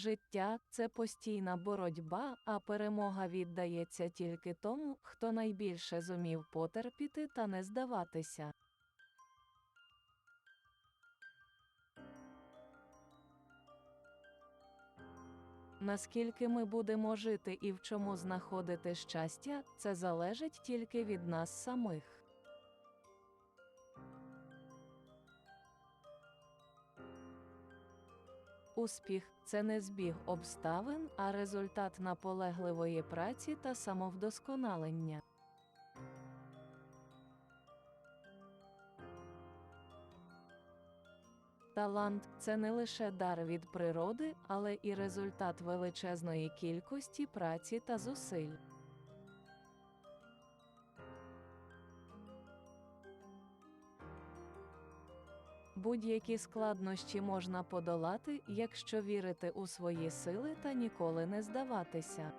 Життя це постійна боротьба, а перемога віддається тільки тому, хто найбільше зумів потерпіти та не здаватися. Наскільки ми будемо жити і в чому знаходити щастя, це залежить тільки від нас самих. Успіх це не збіг обставин, а результат наполегливої праці та самовдосконалення. Талант це не лише дар від природи, але і результат величезної кількості праці та зусиль. Будь-які складнощі можна подолати, якщо вірити у свої сили та ніколи не здаватися.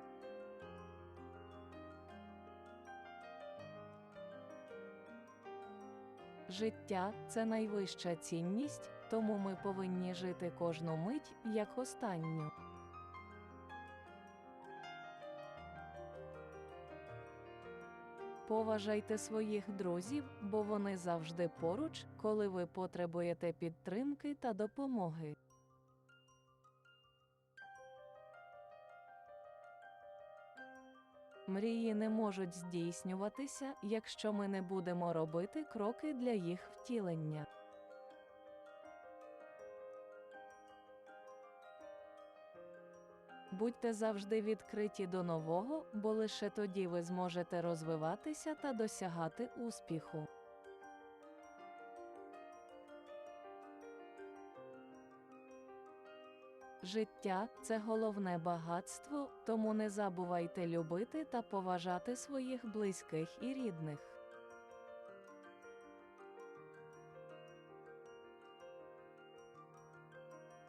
Життя це найвища цінність, тому ми повинні жити кожну мить як останню. Поважайте своїх друзів, бо вони завжди поруч, коли ви потребуєте підтримки та допомоги. Мрії не можуть здійснюватися, якщо ми не будемо робити кроки для їх втілення. Будьте завжди відкриті до нового, бо лише тоді ви зможете розвиватися та досягати успіху. Життя це головне багатство, тому не забувайте любити та поважати своїх близьких і рідних.